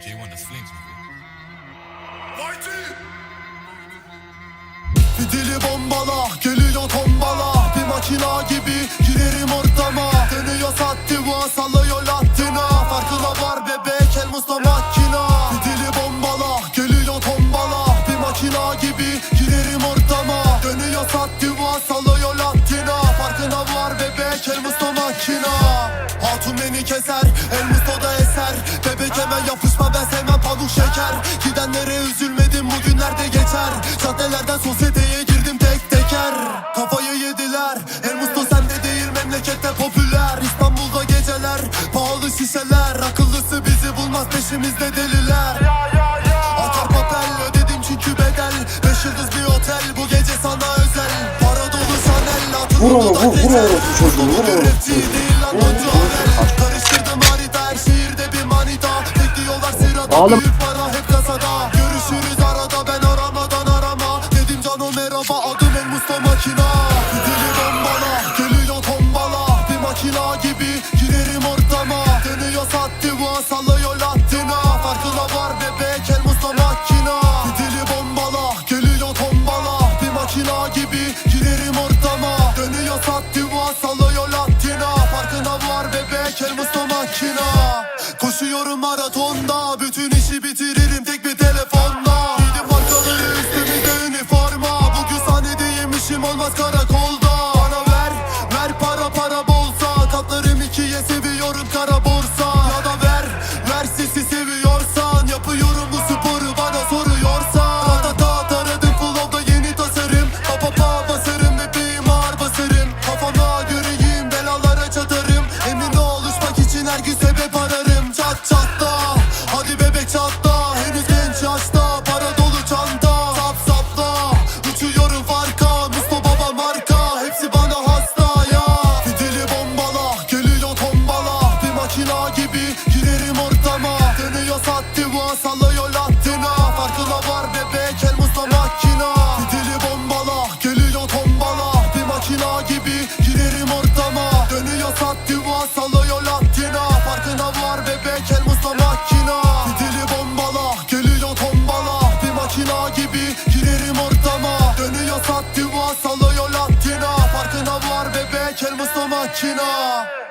J1 das Flames. Fidili bombala geliyor tombala. Bir makina gibi girerim ortama. Dönüyor sattiva sallıyor latina Farkına var bebek el musta makina. Fidili bombala geliyor tombala. Bir makina gibi girerim ortama. Dönüyor sattiva sallıyor latina Farkına var bebek el musta makina. Hatun beni keser el mustoda eser. Bebek hemen pamuk şeker Gidenlere üzülmedim bugünlerde geçer. Caddelerden sosyeteye girdim tek teker. Kafayı yediler El musto sende değil memlekette popüler. İstanbul'da geceler pahalı şişeler. Akıllısı bizi bulmaz peşimizde deliler. Akar papel ödedim çünkü bedel. Beş yıldız bir otel bu gece sana özel. Para dolu Chanel Vur onu, onu vur, vur orospu çocuğu, vur lan Vur, Doncu Büyük para hep kasada. Görüşürüz arada ben aramadan arama. Dedim canım merhaba adım el Musta makina. Dili bombala geliyor tombala. Bir makina gibi girerim ortama. Dönüyor sattiva sallıyor latina. Farkına var bebek el Musta makina. Dili bombala geliyor tombala. Bir makina gibi girerim ortama. Dönüyor sattiva sallıyor latina. Farkına var bebek el Musta makina Koşuyorum maratonda Bütün işi bitiririm girerim ortama. Dönüyor sattiva sallıyor latina. Farkına var bebek el musta makina. Fideli bombala geliyor tombala. Bir makina gibi girerim ortama. Dönüyor sattiva sallıyor latina. Farkına var bebek el musta makina